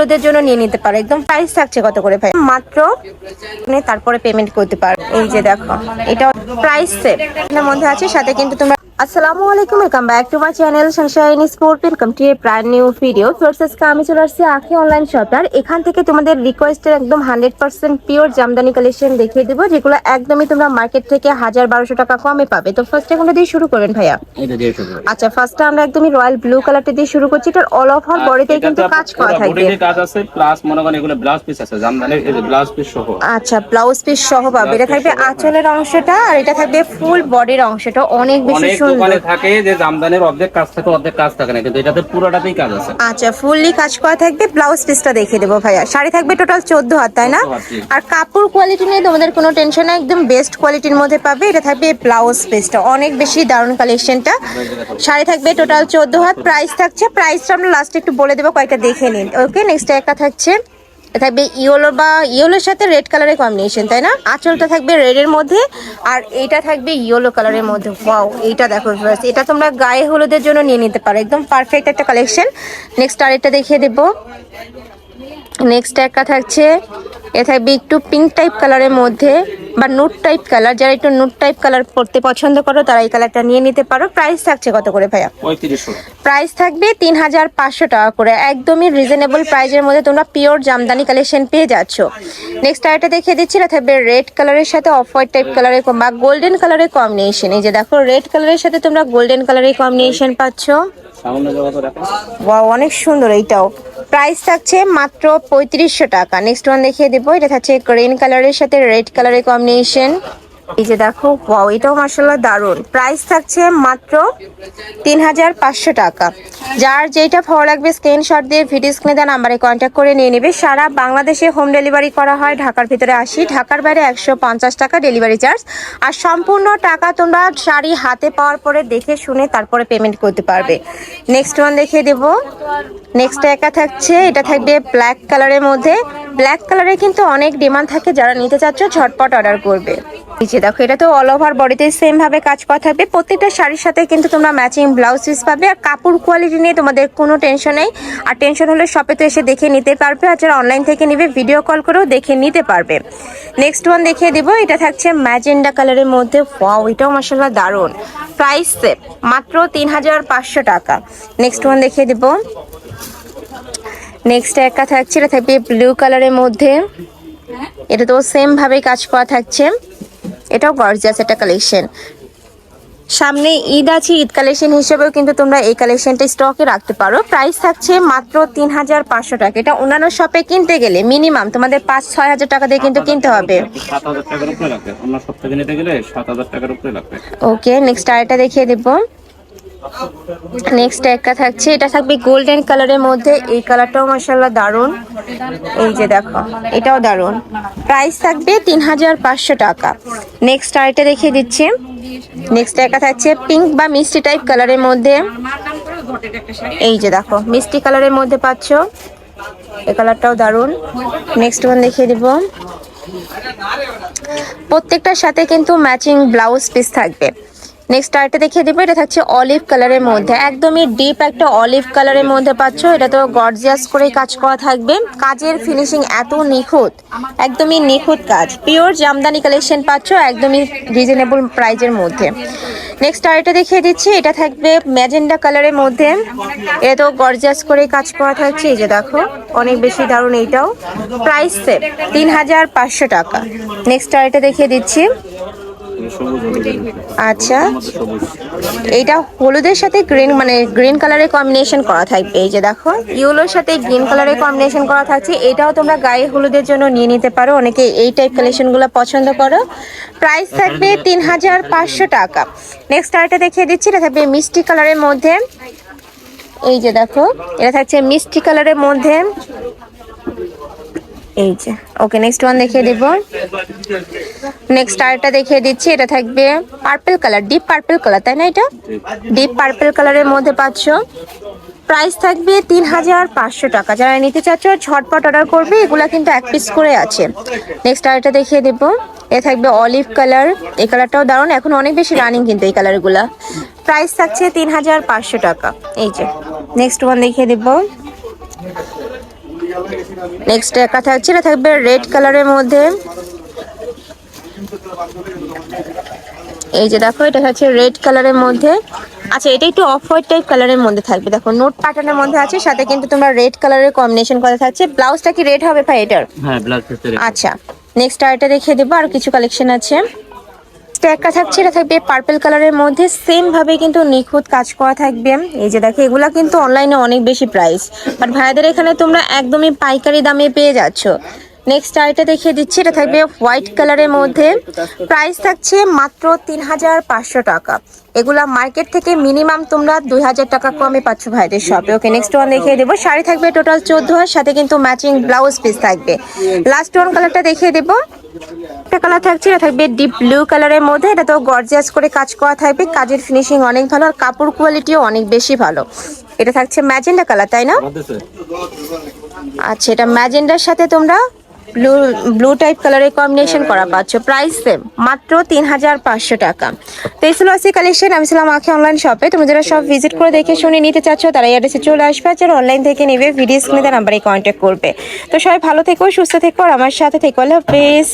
হলুদের জন্য নিয়ে নিতে পারো। একদম প্রাইস থাকছে কত করে ভাই? মাত্র তারপরে পেমেন্ট করতে পারো। এই যে দেখো এটা প্রাইস সেট মধ্যে আছে, সাথে কিন্তু তোমরা আসসালামু আলাইকুম welcome back to my channel sunshine sport welcome to a prime new video আমি চলে আসছি আখি অনলাইন শপার এখান থেকে তোমাদের রিকোয়েস্টের একদম hundred percent pure Jamdani collection দেখিয়ে দেবো যেগুলো একদমই তোমরা মার্কেট থেকে হাজার বারোশো টাকা কমে পাবে। তো ফার্স্ট দিয়ে শুরু করবেন ভাইয়া। আচ্ছা ফার্স্টে আমরা একদমই রয়্যাল ব্লু কালারটা দিয়ে শুরু করছি। এটার অল ওভার বডিতে এটাতে কিন্তু কাজ করা থাকবে কাজ আছে প্লাস মনে করেন এগুলো ব্লাউজ পিস আছে জামদানি এই ব্লাউজ পিস সহ। আচ্ছা ব্লাউজ পিস সহ পাবে। এটা থাকবে আঁচলের অংশটা আর এটা থাকবে ফুল বডির অংশটা। অনেক বেশি সুন্দর দোকানে থাকে যে জামদানির অর্ধেক কাজ থাকে অর্ধেক কাজ থাকে না কিন্তু এটাতে পুরোটাতেই কাজ আছে। আচ্ছা ফুললি কাজ করা থাকবে ব্লাউজ পিসটা দেখিয়ে দেবো ভাইয়া। শাড়ি থাকবে টোটাল চোদ্দ হাত তাই না? 14 হাত, জি। আর কাপড় কোয়ালিটি নিয়ে তোমাদের কোনো টেনশন নেই একদম বেস্ট কোয়ালিটির মধ্যে পাবে। এটা থাকবে ব্লাউজ পিসটা অনেক বেশি দারুণ কালেকশনটা শাড়ি থাকবে টোটাল চোদ্দ হাত প্রাইস থাকছে। প্রাইসটা আমরা লাস্টে একটু বলে দেবো কয়েকটা দেখে নিন। ওকে নেক্সট একটা থাকছে থাকবে ইয়েলো বা ইয়েলোর সাথে রেড কালারের কম্বিনেশন তাই না? আঁচলটা থাকবে রেডের মধ্যে, আর এটা থাকবে ইয়েলো কালারের মধ্যে। ওয়াও এইটা দেখো এটা তোমরা গায়ে হলুদের জন্য নিয়ে নিতে পারো। একদম পারফেক্ট একটা কালেকশন নেক্সট আরেকটা দেখিয়ে দেবো। নেক্সট একটা থাকছে এ থাকবে একটু পিঙ্ক টাইপ কালারের মধ্যে বা নুট টাইপ কালার যারা একটু নুট টাইপ কালার পরতে পছন্দ করো তারা এই কালারটা নিয়ে নিতে পারো। প্রাইস থাকছে কত করে ভাইয়া? প্রাইস থাকবে তিন হাজার পাঁচশো টাকা করে। একদমই রিজনেবল প্রাইজের মধ্যে তোমরা পিওর জামদানি কালেকশন পেয়ে যাচ্ছ। নেক্সট আরেকটা দেখিয়ে দিচ্ছি এটা থাকবে রেড কালারের সাথে অফ হোয়াইট টাইপ কালারের বা গোল্ডেন কালারের কম্বিনেশন এই যে দেখো রেড কালারের সাথে তোমরা গোল্ডেন কালারের কম্বিনেশন পাচ্ছ। ওয়াও অনেক সুন্দর এইটাও। প্রাইস থাকছে মাত্র পঁয়ত্রিশশো টাকা। নেক্সট ওয়ান দেখিয়ে দেবো। এটা থাকছে গ্রিন কালারের সাথে রেড কালারের কম্বিনেশন এই যে দেখো ওয়াও এটাও মার্শাল্লাহ দারুণ। প্রাইস থাকছে মাত্র তিন হাজার পাঁচশো টাকা। যার যেটা ভালো লাগবে স্ক্রিনশট দিয়ে ভিডিও স্ক্রিনে দেওয়া নাম্বারে কন্ট্যাক্ট করে নিয়ে নেবে। সারা বাংলাদেশে হোম ডেলিভারি করা হয়, ঢাকার ভিতরে আসি। ঢাকার বাইরে একশো পঞ্চাশ টাকা ডেলিভারি চার্জ আর সম্পূর্ণ টাকা তোমরা শাড়ি হাতে পাওয়ার পরে দেখে শুনে তারপরে পেমেন্ট করতে পারবে। নেক্সট ওয়ান দেখিয়ে দেবো। নেক্সট একা থাকছে, এটা থাকবে ব্ল্যাক কালারের মধ্যে। ব্ল্যাক কালারে কিন্তু অনেক ডিমান্ড থাকে যারা নিতে চাচ্ছ, ঝটপট অর্ডার করবে। যে দেখো, এটা তো অল ওভার বডিতে সেম ভাবে কাজ করা থাকবে প্রত্যেকটা শাড়ির সাথে কিন্তু তোমরা ম্যাচিং ব্লাউজ পিস পাবে আর কাপড় কোয়ালিটি নিয়ে তোমাদের কোনো টেনশন নেই। আর টেনশন হলে শপে তো এসে দেখে নিতে পারবে আর যারা অনলাইন থেকে নিবে ভিডিও কল করেও দেখে নিতে পারবে। নেক্সট ওয়ান দেখিয়ে দিব, এটা থাকছে ম্যাজেন্ডা কালারের মধ্যে। ওয়াও এটাও মাসাল্লাহ দারুণ। প্রাইস মাত্র তিন হাজার পাঁচশো টাকা। নেক্সট ওয়ান দেখিয়ে দিব। নেক্সট একটা থাকছে এটা থাকবে ব্লু কালারের মধ্যে। এটা তো সেম ভাবে কাজ করা থাকছে। এটাও গর্জিয়াস একটা কালেকশন সামনে ঈদ আছে ঈদ কালেকশন হিসেবেও কিন্তু তোমরা এই কালেকশনটা স্টকে রাখতে পারো। প্রাইস থাকছে মাত্র তিন হাজার পাঁচশো টাকা। এটা অন্যান্য শপে কিনতে গেলে মিনিমাম তোমাদের পাঁচ ছয় হাজার টাকা দিয়ে কিন্তু কিনতে হবে। ওকে নেক্সট আরেকটা দেখিয়ে দেব। নেক্সট একটা থাকছে, এটা থাকবে গোল্ডেন কালারের মধ্যে। এই কালারটাও মাসাল্লাহ দারুণ। এই যে দেখো, এটাও দারুণ। প্রাইস থাকবে তিন হাজার পাঁচশো টাকা। নেক্সট আরেকটা দেখিয়ে দিচ্ছি। নেক্সট একটা থাকছে পিঙ্ক বা মিষ্টি টাইপ কালারের মধ্যে। এই যে দেখো মিষ্টি কালারের মধ্যে পাচ্ছ। এই কালারটাও দারুণ। নেক্সট ওয়ান দেখিয়ে দিব। প্রত্যেকটার সাথে কিন্তু ম্যাচিং ব্লাউজ পিস থাকবে। নেক্সট আরেকটা দেখিয়ে দেবো, এটা থাকছে অলিভ কালারের মধ্যে। একদমই ডিপ একটা অলিভ কালারের মধ্যে পাচ্ছ, এটা তো গর্জিয়াস করে কাজ করা থাকবে। কাজের ফিনিশিং এত নিখুঁত, একদমই নিখুঁত কাজ। পিওর জামদানি কালেকশন পাচ্ছ, একদমই রিজনেবল প্রাইজের মধ্যে। নেক্সট আরেকটা দেখিয়ে দিচ্ছি, এটা থাকবে ম্যাজেন্ডা কালারের মধ্যে। এটা তো গর্জিয়াস করে কাজ করা থাকছে, এই যে দেখো, অনেক বেশি দারুণ এইটাও। প্রাইস সেট তিন হাজার পাঁচশো টাকা। নেক্সট আরেকটা দেখিয়ে দিচ্ছি। আচ্ছা। এইটা হলুদের সাথে গ্রিন মানে গ্রিন কালারের কম্বিনেশন করা থাকবে। এই যে দেখো ইউলোর সাথে গ্রিন কালারের কম্বিনেশন করা থাকছে। এটাও তোমরা গায়ে হলুদের জন্য নিয়ে নিতে পারো। অনেকে এই টাইপ কালেকশনগুলো পছন্দ করো। প্রাইস থাকবে তিন হাজার পাঁচশো টাকা। নেক্সট আরেকটা দেখিয়ে দিচ্ছি। এটা থাকবে মিষ্টি কালারের মধ্যে। এই যে দেখো এটা থাকছে মিষ্টি কালারের মধ্যে। এই যে। ওকে নেক্সট ওয়ান দেখিয়ে দেবো। নেক্সট আরেকটা দেখিয়ে দিচ্ছি, এটা থাকবে purple colour deep purple colour তাই না এটা? ডিপ পার্পল কালারের মধ্যে পাচ্ছ। প্রাইস থাকবে তিন হাজার পাঁচশো টাকা। যারা নিতে চাচ্ছ, ঝটপট অর্ডার করবে, এগুলা কিন্তু এক পিস করে আছে। নেক্সট আরেকটা দেখিয়ে দেবো। এ থাকবে অলিভ কালার এই কালারটাও দারুণ। এখন অনেক বেশি রানিং কিন্তু এই কালারগুলা প্রাইস থাকছে তিন হাজার পাঁচশো টাকা। এই যে। নেক্সট ওয়ান দেখিয়ে দেবো। নেক্সট একটা থাকছে এটা থাকবে রেড কালারের মধ্যে। এই যে দেখো এটা হচ্ছে রেড কালারের মধ্যে। আচ্ছা এটা একটু অফ হোয়াইট টাইপ কালারের মধ্যে থাকবে। দেখো নোট প্যাটার্নের মধ্যে আছে সাথে কিন্তু তোমরা রেড কালারের কম্বিনেশন করা থাকছে। ব্লাউজটা কি রেড হবে ভাই এটার? হ্যাঁ ব্লাউজ পিসের আচ্ছা নেক্সট আরেকটা দেখিয়ে দেবো আর কিছু কালেকশন আছে। একটা থাকছে, এটা থাকবে পার্পেল কালারের মধ্যে সেম ভাবে কিন্তু নিখুঁত কাজ করা থাকবে। এই যে দেখো, এগুলা কিন্তু অনলাইনে অনেক বেশি প্রাইস বাট ভাইদের এখানে তোমরা একদমই পাইকারি দামে পেয়ে যাচ্ছ। নেক্সট আইটা দেখিয়ে দিচ্ছি, এটা থাকবে হোয়াইট কালারের মধ্যে। প্রাইস থাকছে মাত্র তিন হাজার পাঁচশো টাকা। এগুলা মার্কেট থেকে মিনিমাম তোমরা দুই হাজার টাকা কমে পাচ্ছ ভাইদের শপে ওকে নেক্সট ওয়ান দেখিয়ে দেবো। শাড়ি থাকবে টোটাল চোদ্দ সাথে কিন্তু ম্যাচিং ব্লাউজ পিস থাকবে। লাস্ট ওয়ান কালারটা দেখিয়ে দেবো। কালার থাকছে এটা থাকবে ডিপ ব্লু কালারের মধ্যে। এটা তো গর্জিয়াস করে কাজ করা থাকবে। কাজের ফিনিশিং অনেক ভালো আর কাপড় কোয়ালিটিও অনেক বেশি ভালো। এটা থাকছে ম্যাজেন্ডা কালার তাই না? আচ্ছা এটা ম্যাজেন্ডার সাথে তোমরা ব্লু ব্লু টাইপ কালারের কম্বিনেশন করা পাচ্ছ। প্রাইস সেম মাত্র তিন হাজার পাঁচশো টাকা। তো এই ছিল আজকে কালেকশন আমি ছিলাম আখি অনলাইন শপে তুমি যারা সব ভিজিট করে দেখে শুনে নিতে চাচ্ছ তারা এই অ্যাড্রেসে চলে আসবে। আর যারা অনলাইন থেকে নেবে ভিডিও স্ক্রিনে নাম্বারে কন্ট্যাক্ট করবে। তো সবাই ভালো থেকো সুস্থ থেকো। আর আমার সাথে থেকো। আল্লাহ হাফেজ।